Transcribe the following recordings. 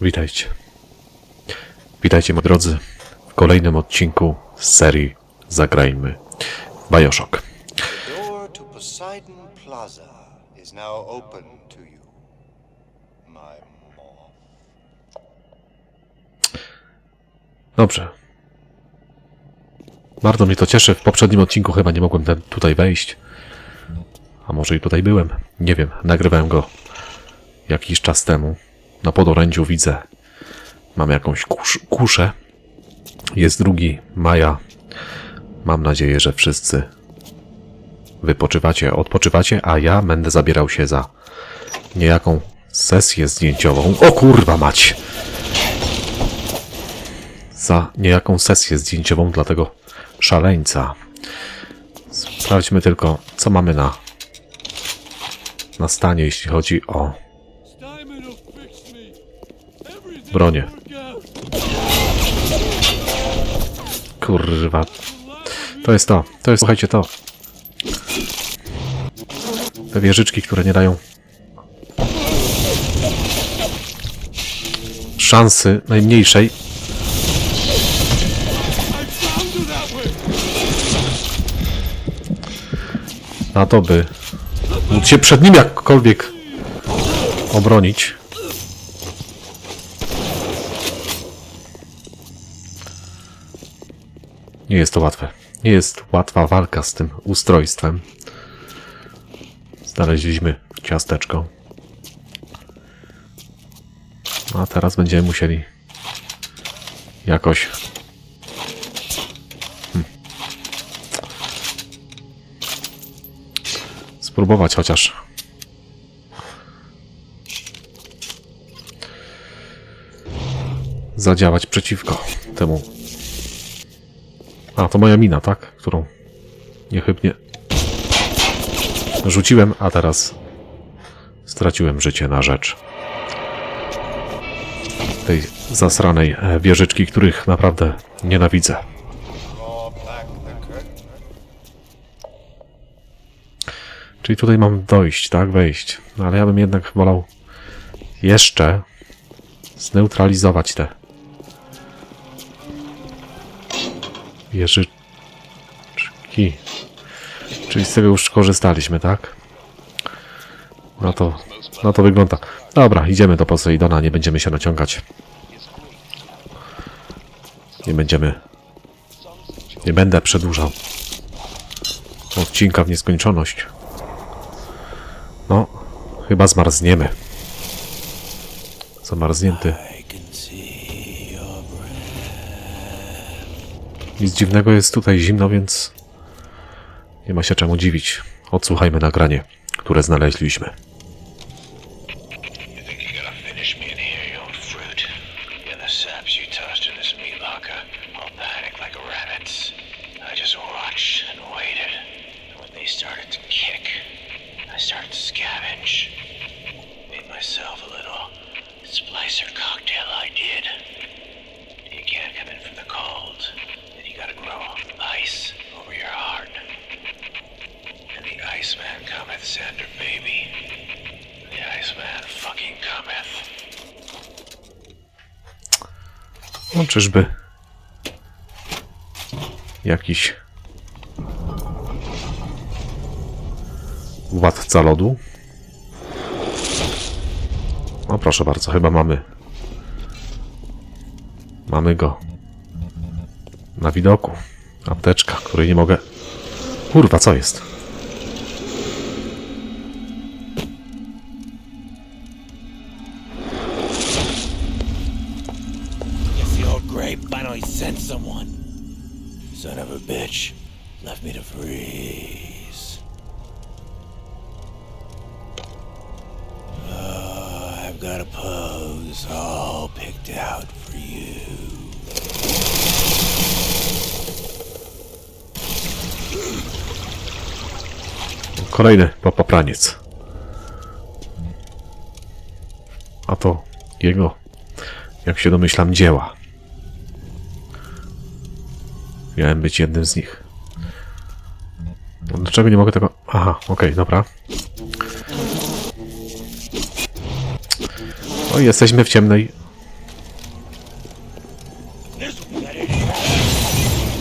Witajcie. Witajcie moi drodzy w kolejnym odcinku z serii Zagrajmy Bioshock. my moth. Dobrze. Bardzo mnie to cieszy. W poprzednim odcinku chyba nie mogłem tutaj wejść. A może i tutaj byłem. Nie wiem. Nagrywałem go jakiś czas temu. Na podorędziu widzę. Mam jakąś kusz, kuszę. Jest drugi maja. Mam nadzieję, że wszyscy wypoczywacie, odpoczywacie, a ja będę zabierał się za niejaką sesję zdjęciową. O kurwa mać! za niejaką sesję zdjęciową dla tego szaleńca. Sprawdźmy tylko, co mamy na, na stanie, jeśli chodzi o bronię. Kurwa. To jest to. To jest, słuchajcie, to. Te wieżyczki, które nie dają szansy najmniejszej. Na to, by móc się przed nim jakkolwiek obronić. Nie jest to łatwe. Nie jest łatwa walka z tym ustrojstwem. Znaleźliśmy ciasteczko. A teraz będziemy musieli jakoś spróbować chociaż. Zadziałać przeciwko temu. A, to moja mina, tak? Którą niechybnie rzuciłem, a teraz straciłem życie na rzecz tej zasranej e, wieżyczki, których naprawdę nienawidzę. Czyli tutaj mam dojść, tak? Wejść. No ale ja bym jednak wolał jeszcze zneutralizować te wieżyczki. Czyli z tego już korzystaliśmy, tak? No to, no to wygląda. Dobra, idziemy do Poseidona, nie będziemy się naciągać. Nie będziemy... Nie będę przedłużał odcinka w nieskończoność. No, chyba zmarzniemy. Zamarznięty. Nic dziwnego jest tutaj zimno, więc nie ma się czemu dziwić. Odsłuchajmy nagranie, które znaleźliśmy. Sander, baby. The Iceman fucking cometh. No czyżby jakiś władca lodu? No proszę bardzo, chyba mamy mamy go na widoku. Apteczka, której nie mogę... Kurwa, co jest? Kolejny papraniec. A to jego, jak się domyślam, dzieła. Miałem być jednym z nich. No, Dlaczego nie mogę tego... Aha, okej, okay, dobra. No jesteśmy w ciemnej.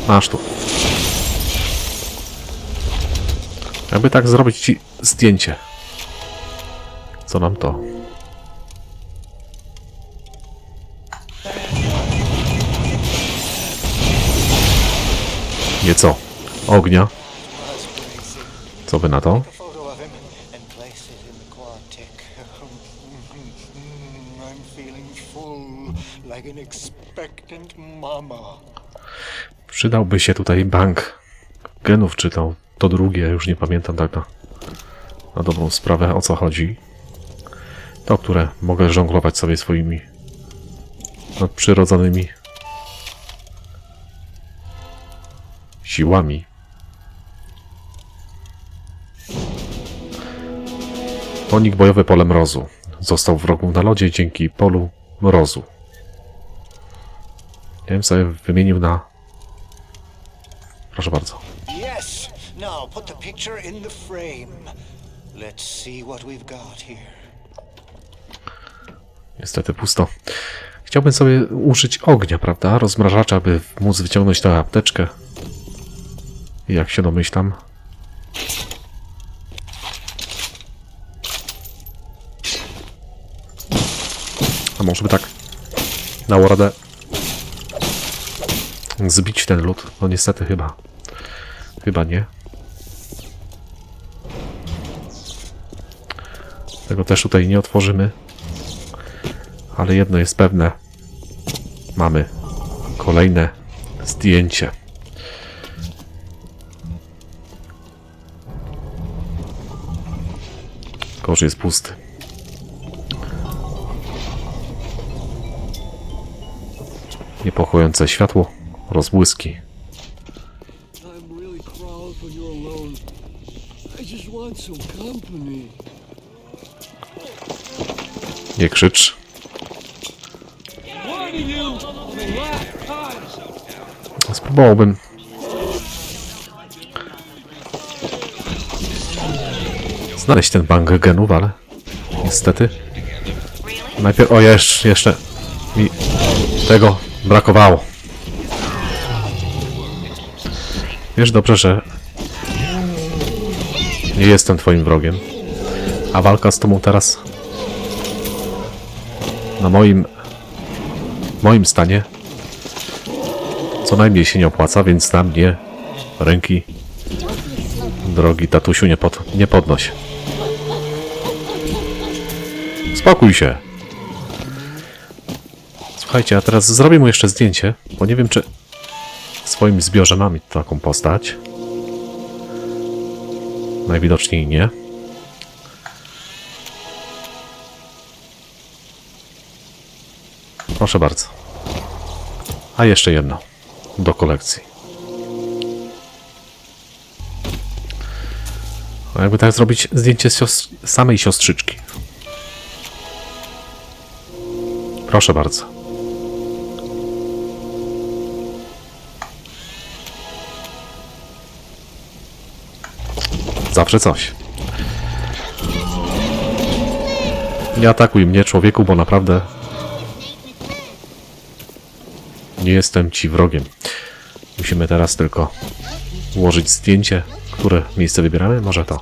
Masz tu. Jakby tak zrobić ci zdjęcie. Co nam to? Nieco ognia. Co by na to? Przydałby się tutaj bank genów, czy to, drugie, już nie pamiętam tak na, na dobrą sprawę o co chodzi. To, które mogę żonglować sobie swoimi nadprzyrodzonymi siłami. Tonik bojowy pole mrozu. Został wrogu na lodzie dzięki polu mrozu. Ja bym sobie wymienił na Proszę bardzo. Now put the picture in the frame. Let's see what we've got here. Niestety pusto. Chciałbym sobie użyć ognia, prawda? Rozmrażacza, by móc wyciągnąć tę apteczkę. Jak się domyślam. A może by tak dało radę zbić ten lód? No niestety chyba. Chyba nie. Tego też tutaj nie otworzymy. Ale jedno jest pewne. Mamy kolejne zdjęcie. Kosz jest pusty. Niepokojące światło, rozbłyski. I'm really crawling when you're alone. I just want some company. Nie krzycz. Spróbowałbym. Znaleźć ten bank genów, ale niestety. Najpierw. O, jeszcze, jeszcze mi tego brakowało. Wiesz dobrze, że nie jestem twoim wrogiem, a walka z tobą teraz na moim moim stanie co najmniej się nie opłaca, więc na mnie ręki drogi tatusiu nie, pod, nie podnoś. Spokój się. Słuchajcie, a teraz zrobię mu jeszcze zdjęcie, bo nie wiem, czy w swoim zbiorze mam taką postać. Najwidoczniej nie. Proszę bardzo. A jeszcze jedno do kolekcji. A jakby tak zrobić zdjęcie siostr samej siostrzyczki. Proszę bardzo. Zawsze coś. Nie atakuj mnie, człowieku, bo naprawdę nie jestem ci wrogiem. Musimy teraz tylko ułożyć zdjęcie, które miejsce wybieramy. Może to.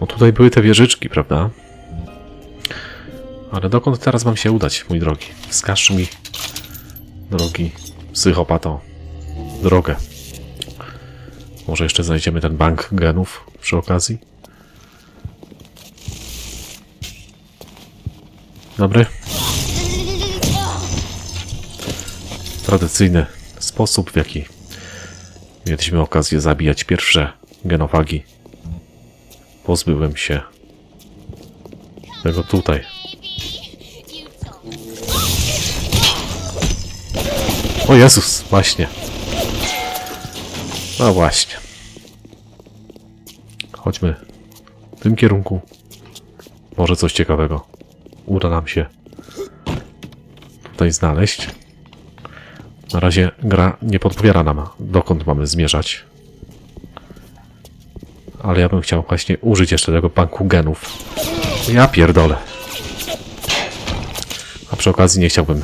No tutaj były te wieżyczki, prawda? Ale dokąd teraz mam się udać, mój drogi? Wskaż mi, drogi psychopato, drogę. Może jeszcze znajdziemy ten bank genów przy okazji? Dobry. Tradycyjny sposób, w jaki mieliśmy okazję zabijać pierwsze genofagi. Pozbyłem się tego tutaj. O Jezus, właśnie. No właśnie. Chodźmy w tym kierunku. Może coś ciekawego uda nam się tutaj znaleźć. Na razie gra nie podpowiada nam, dokąd mamy zmierzać. Ale ja bym chciał właśnie użyć jeszcze tego banku genów. Ja pierdolę. A przy okazji nie chciałbym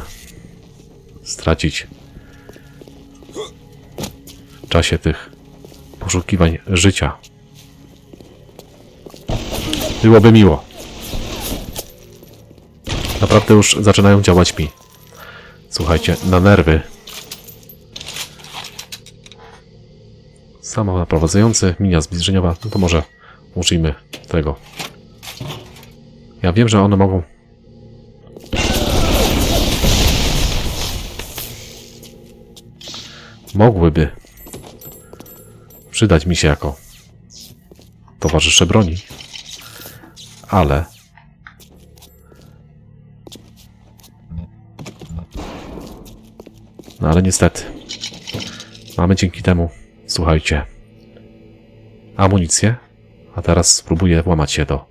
stracić czasie tych poszukiwań życia. Byłoby miło. Naprawdę już zaczynają działać mi. Słuchajcie, na nerwy. Samo naprowadzający, minia zbliżeniowa, no to może użyjmy tego. Ja wiem, że one mogą... Mogłyby przydać mi się jako towarzysze broni, ale No ale niestety. Mamy dzięki temu, słuchajcie, amunicję. A teraz spróbuję włamać się do...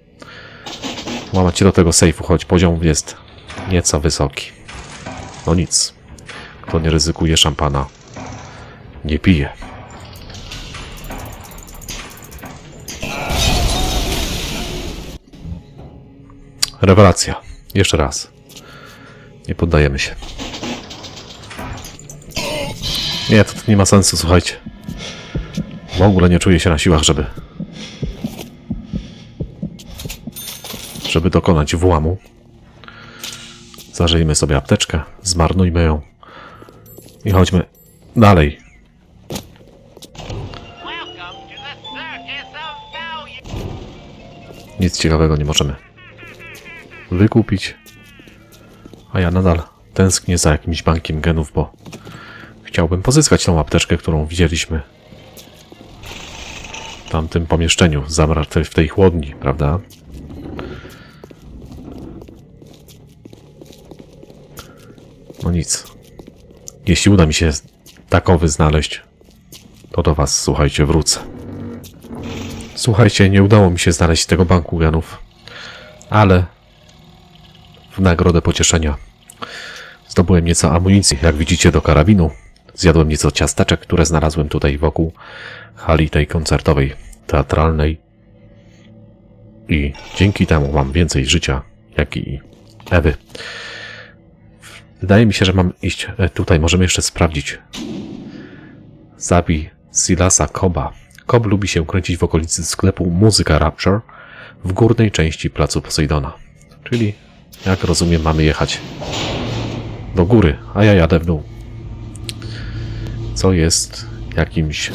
Włamać się do tego sejfu, choć poziom jest nieco wysoki. No nic. Kto nie ryzykuje szampana, nie pije. Rewelacja. Jeszcze raz. Nie poddajemy się. Nie, to, to nie ma sensu, słuchajcie. W ogóle nie czuję się na siłach, żeby... Żeby dokonać włamu. Zażyjmy sobie apteczkę, zmarnujmy ją i chodźmy dalej. Nic ciekawego nie możemy wykupić. A ja nadal tęsknię za jakimś bankiem genów, bo chciałbym pozyskać tą apteczkę, którą widzieliśmy w tamtym pomieszczeniu, w tej chłodni, prawda? No nic. Jeśli uda mi się takowy znaleźć, to do was, słuchajcie, wrócę. Słuchajcie, nie udało mi się znaleźć tego banku genów, ale nagrodę pocieszenia zdobyłem nieco amunicji, jak widzicie, do karabinu. Zjadłem nieco ciasteczek, które znalazłem tutaj wokół hali tej koncertowej, teatralnej. I dzięki temu mam więcej życia, jak i Ewy. Wydaje mi się, że mam iść e, tutaj. Możemy jeszcze sprawdzić. Zabij Silasa Koba. Kob lubi się kręcić w okolicy sklepu Muzyka Rapture w górnej części placu Poseidona. Czyli, jak rozumiem, mamy jechać do góry, a ja jadę w dół. Co jest jakimś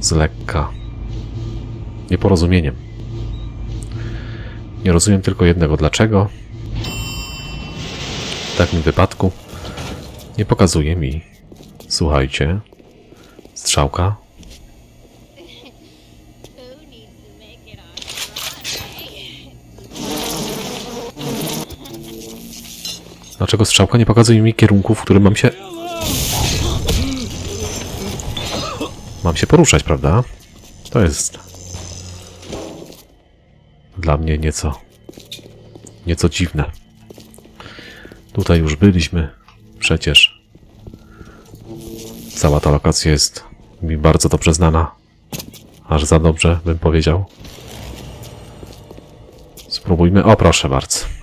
z lekka nieporozumieniem. Nie rozumiem tylko jednego dlaczego w takim wypadku nie pokazuje mi, słuchajcie, strzałka Dlaczego strzałka nie pokazuje mi kierunku, w którym mam się... Mam się poruszać, prawda? To jest... Dla mnie nieco... Nieco dziwne. Tutaj już byliśmy. Przecież... Cała ta lokacja jest mi bardzo dobrze znana. Aż za dobrze, bym powiedział. Spróbujmy... O, proszę bardzo.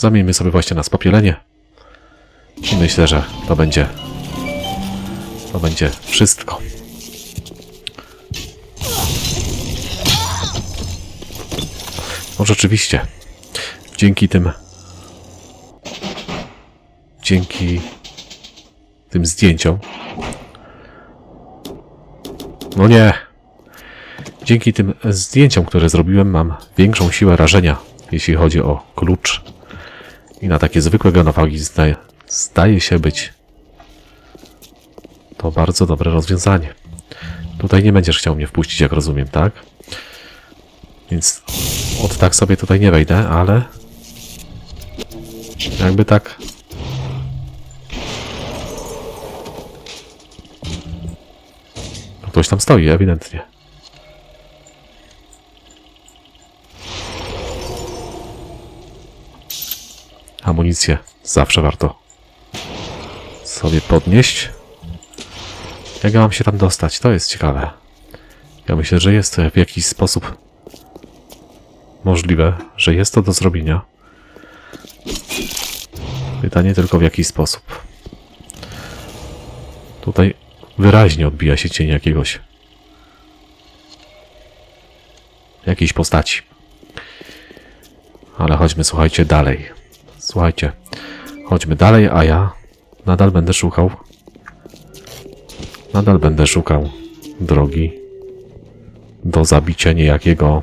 Zamieńmy sobie właśnie na spopielenie. I myślę, że to będzie. To będzie wszystko. No rzeczywiście. Dzięki tym. Dzięki tym zdjęciom. No nie. Dzięki tym zdjęciom, które zrobiłem, mam większą siłę rażenia, jeśli chodzi o klucz i na takie zwykłe genofagi zdaje, zdaje się być to bardzo dobre rozwiązanie. Tutaj nie będziesz chciał mnie wpuścić, jak rozumiem, tak? Więc od tak sobie tutaj nie wejdę, ale jakby tak ktoś tam stoi, ewidentnie. Amunicję zawsze warto sobie podnieść. Jak ja mam się tam dostać? To jest ciekawe. Ja myślę, że jest to w jakiś sposób możliwe, że jest to do zrobienia. Pytanie tylko w jaki sposób. Tutaj wyraźnie odbija się cień jakiegoś. Jakiejś postaci. Ale chodźmy, słuchajcie, dalej. Słuchajcie, chodźmy dalej, a ja nadal będę szukał. Nadal będę szukał drogi do zabicia niejakiego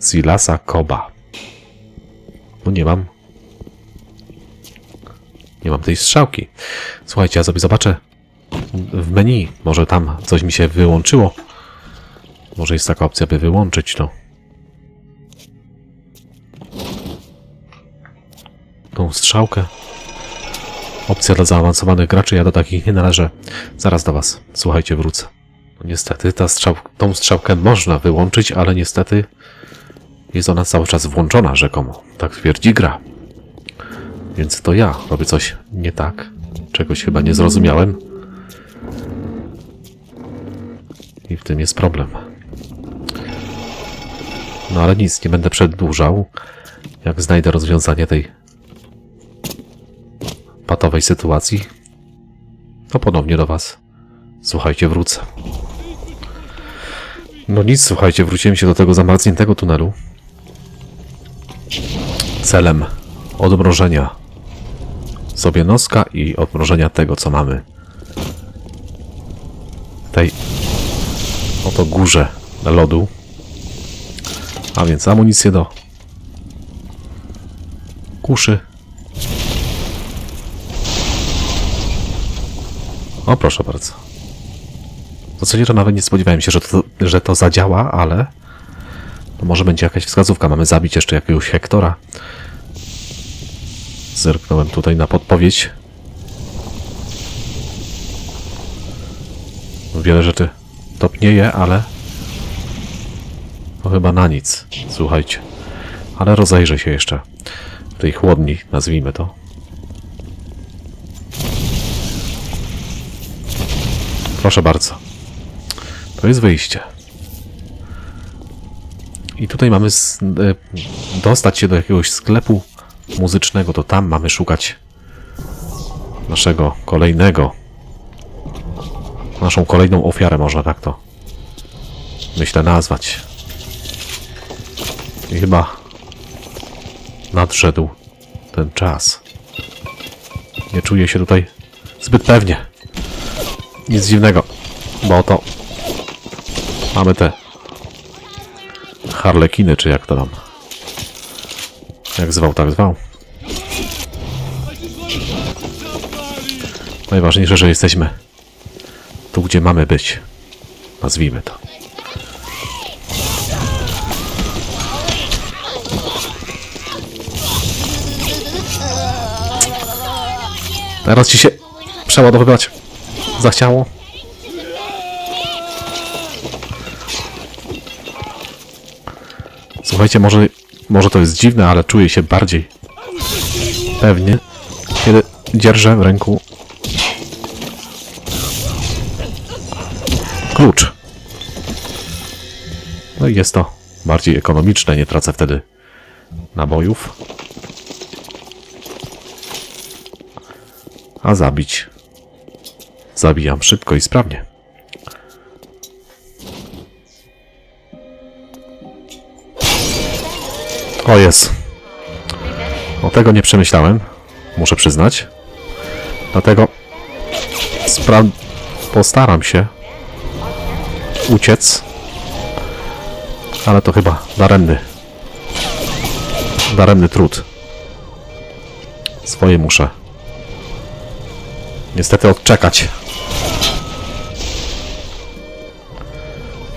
Silasa Koba. Bo nie mam. Nie mam tej strzałki. Słuchajcie, ja sobie zobaczę w menu. Może tam coś mi się wyłączyło. Może jest taka opcja, by wyłączyć to. Tą strzałkę. Opcja dla zaawansowanych graczy. Ja do takich nie należę. Zaraz do Was. Słuchajcie, wrócę. No niestety, ta strzał tą strzałkę można wyłączyć, ale niestety jest ona cały czas włączona rzekomo. Tak twierdzi gra. Więc to ja robię coś nie tak. Czegoś chyba nie zrozumiałem. I w tym jest problem. No ale nic, nie będę przedłużał. Jak znajdę rozwiązanie tej patowej sytuacji, to ponownie do Was. Słuchajcie, wrócę. No nic, słuchajcie, wróciłem się do tego zamarzniętego tunelu. Celem odmrożenia sobie noska i odmrożenia tego, co mamy. Tej oto górze lodu. A więc amunicję do kuszy. O, proszę bardzo. W zasadzie nawet nie spodziewałem się, że to, że to zadziała, ale to może będzie jakaś wskazówka. Mamy zabić jeszcze jakiegoś Hektora. Zerknąłem tutaj na podpowiedź. Wiele rzeczy topnieje, ale to chyba na nic. Słuchajcie. Ale rozejrzę się jeszcze w tej chłodni, nazwijmy to. Proszę bardzo. To jest wyjście. I tutaj mamy e, dostać się do jakiegoś sklepu muzycznego, to tam mamy szukać naszego kolejnego, naszą kolejną ofiarę, można tak to myślę nazwać. I chyba nadszedł ten czas. Nie czuję się tutaj zbyt pewnie. Nic dziwnego, bo oto mamy te harlekiny, czy jak to tam. Jak zwał, tak zwał. Najważniejsze, że jesteśmy tu, gdzie mamy być. Nazwijmy to. Teraz ci się przeładowywać zachciało. Słuchajcie, może, może to jest dziwne, ale czuję się bardziej pewnie, kiedy dzierżę w ręku klucz. No i jest to bardziej ekonomiczne, nie tracę wtedy nabojów. A zabić zabijam szybko i sprawnie. O jest. O tego nie przemyślałem, muszę przyznać. Dlatego spra- postaram się uciec. Ale to chyba daremny. Daremny trud. Swoje muszę. Niestety odczekać.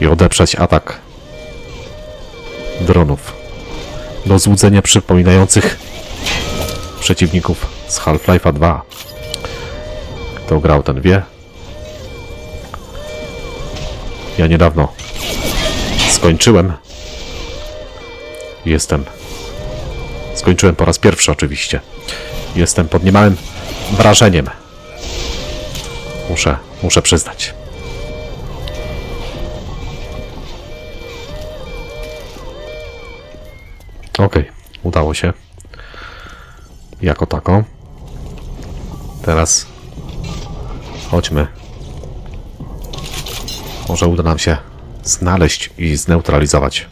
I odeprzeć atak dronów do złudzenia przypominających przeciwników z Half-Life'a 2. Kto grał, ten wie. Ja niedawno skończyłem. Jestem. Skończyłem po raz pierwszy, oczywiście. Jestem pod niemałym wrażeniem. Muszę, muszę przyznać. Okej, udało się. Jako tako. Teraz chodźmy. Może uda nam się znaleźć i zneutralizować.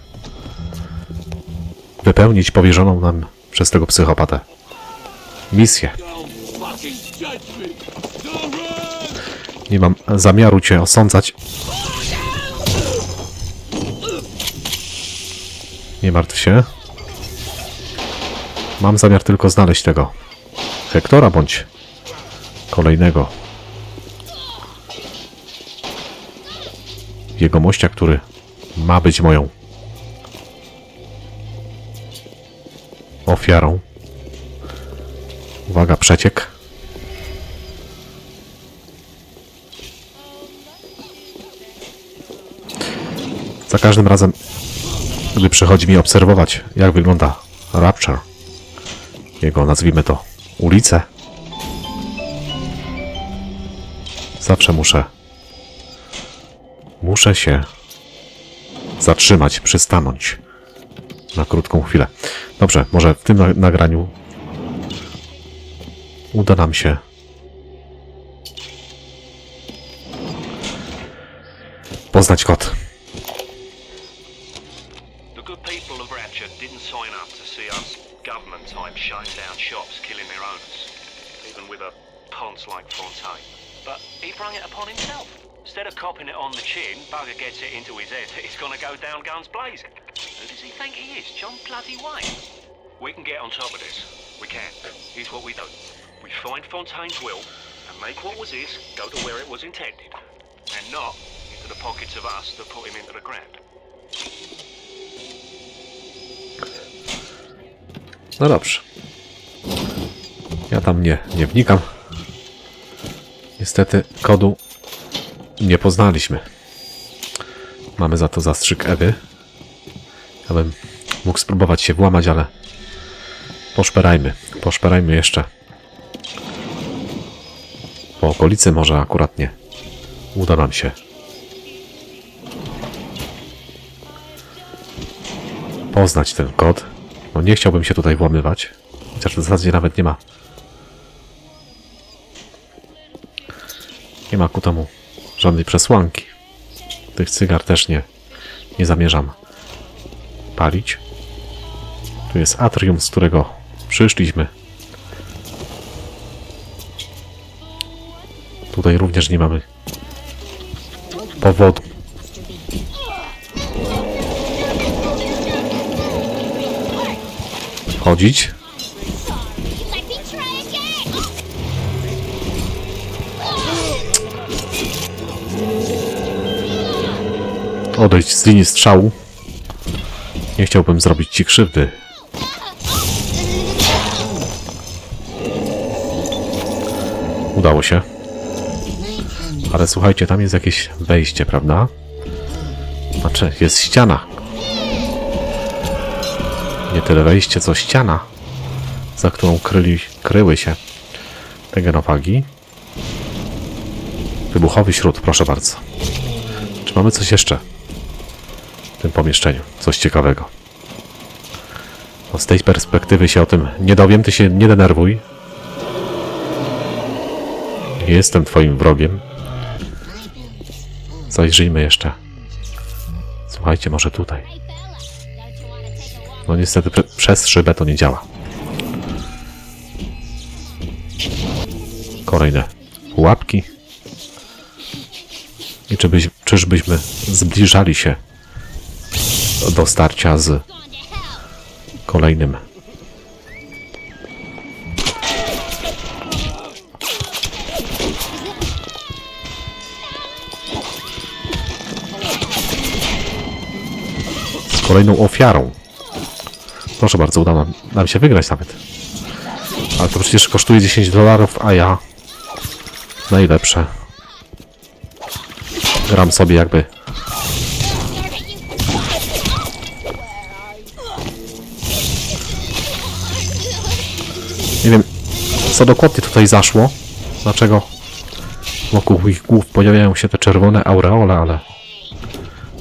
Wypełnić powierzoną nam przez tego psychopatę misję. Nie mam zamiaru cię osądzać. Nie martw się. Mam zamiar tylko znaleźć tego Hektora bądź kolejnego jegomościa, który ma być moją ofiarą. Uwaga, przeciek. Za każdym razem, gdy przychodzi mi obserwować, jak wygląda Rapture, jego, nazwijmy to, ulicę, zawsze muszę, muszę się zatrzymać, przystanąć na krótką chwilę. Dobrze, może w tym na- nagraniu uda nam się poznać kod. People of didn't sign up to see us government type shutting down shops, killing their owners, even with a ponce like Fontaine. But he brung it upon himself. Instead of copping it on the chin, bugger gets it into his head that he's gonna go down guns blazing. Who does he think he is? John Bloody Wayne? We can get on top of this. We can. Here's what we do. We find Fontaine's will and make what was his go to where it was intended. And not into the pockets of us that put him into the ground. No dobrze. Ja tam nie, nie wnikam. Niestety kodu nie poznaliśmy. Mamy za to zastrzyk Ewy. Ja bym mógł spróbować się włamać, ale poszperajmy. Poszperajmy jeszcze. Po okolicy może akurat nie. Uda nam się. Poznać ten kod. No nie chciałbym się tutaj włamywać. Chociaż w zasadzie nawet nie ma. Nie ma ku temu żadnej przesłanki. Tych cygar też nie, nie zamierzam palić. Tu jest atrium, z którego przyszliśmy. Tutaj również nie mamy powodu. Again! odejść z linii strzału. Nie chciałbym zrobić ci krzywdy. Udało się. Ale słuchajcie, tam jest jakieś wejście, prawda? Znaczy, jest ściana. Nie tyle wejście, co ściana, za którą kryli, kryły się te genofagi. Wybuchowy śród, proszę bardzo. Czy mamy coś jeszcze w tym pomieszczeniu? Coś ciekawego. No z tej perspektywy się o tym nie dowiem, ty się nie denerwuj. Nie jestem twoim wrogiem. Zajrzyjmy jeszcze. Słuchajcie, może tutaj. No niestety przez szybę to nie działa. Kolejne pułapki. I czy byś, czyżbyśmy zbliżali się do starcia z kolejnym z kolejną ofiarą. Proszę bardzo, udało nam, nam się wygrać nawet. Ale to przecież kosztuje 10 dolarów, a ja najlepsze. Gram sobie jakby. Nie wiem, co dokładnie tutaj zaszło. Dlaczego wokół ich głów pojawiają się te czerwone aureole, ale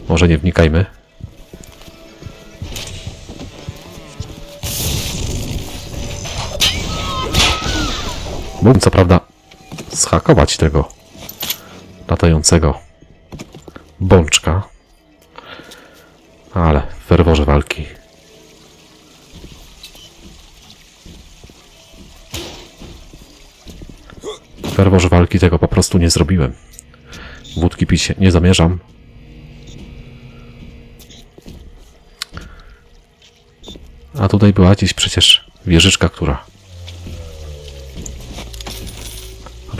może nie wnikajmy. Mógłbym co prawda schakować tego latającego bączka, ale w ferworze walki ferworze walki tego po prostu nie zrobiłem. Wódki pić nie zamierzam. A tutaj była gdzieś przecież wieżyczka, która...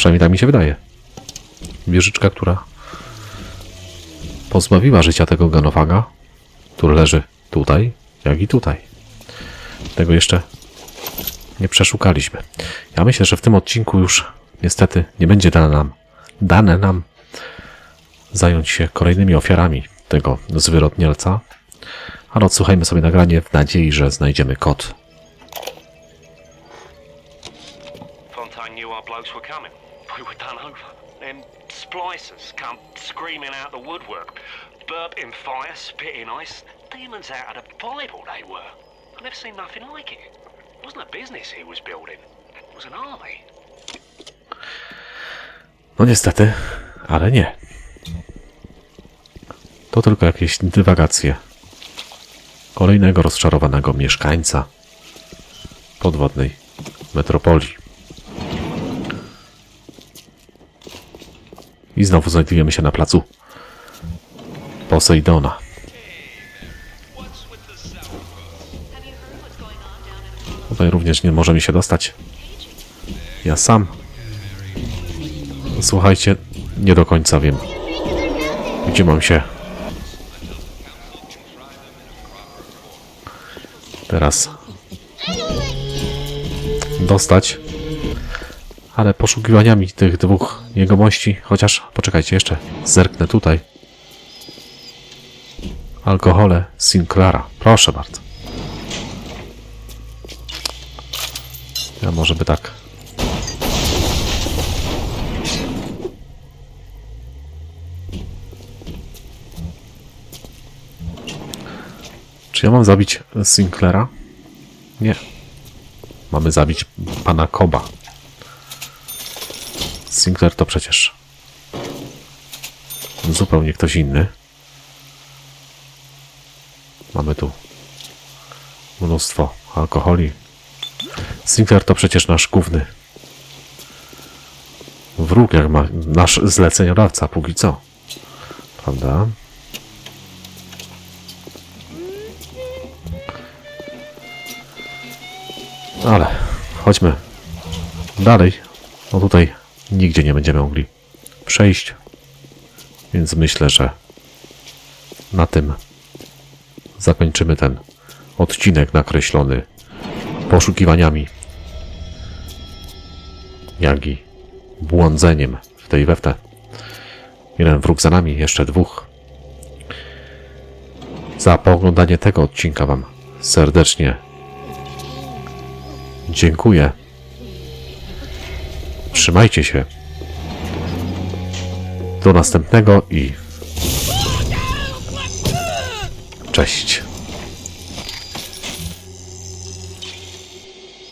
przynajmniej tak mi się wydaje. Wieżyczka, która pozbawiła życia tego Ganowaga, który leży tutaj, jak i tutaj. Tego jeszcze nie przeszukaliśmy. Ja myślę, że w tym odcinku już niestety nie będzie dane nam, dane nam zająć się kolejnymi ofiarami tego zwyrodnielca, ale odsłuchajmy sobie nagranie w nadziei, że znajdziemy kod. Fontaine knew our blokes were coming. We were done over. Them splicers come screaming out the woodwork. Burping fire, spitting ice. Demons out of the Bible they were. I've never seen nothing like it. It wasn't a business he was building. It was an army. No niestety, ale nie. To tylko jakieś dywagacje kolejnego rozczarowanego mieszkańca podwodnej metropolii. I znowu znajdujemy się na placu Posejdona. Tutaj również nie możemy się dostać. Ja sam Słuchajcie, nie do końca wiem, gdzie mam się teraz dostać. Ale poszukiwaniami tych dwóch jegomości, chociaż poczekajcie, jeszcze zerknę tutaj. Alkohole Sinclaira. Proszę bardzo. Ja może by tak Czy ja mam zabić Sinclaira? Nie. Mamy zabić pana Koba. Sinclair to przecież zupełnie ktoś inny. Mamy tu mnóstwo alkoholi. Sinclair to przecież nasz główny wróg, jak ma nasz zleceniodawca, póki co. Prawda? Ale chodźmy dalej. No tutaj nigdzie nie będziemy mogli przejść. Więc myślę, że na tym zakończymy ten odcinek nakreślony poszukiwaniami, jak i błądzeniem w tej we w te. Jeden wróg za nami, jeszcze dwóch. Za pooglądanie tego odcinka Wam serdecznie Dziękuję. Trzymajcie się. Do następnego i cześć.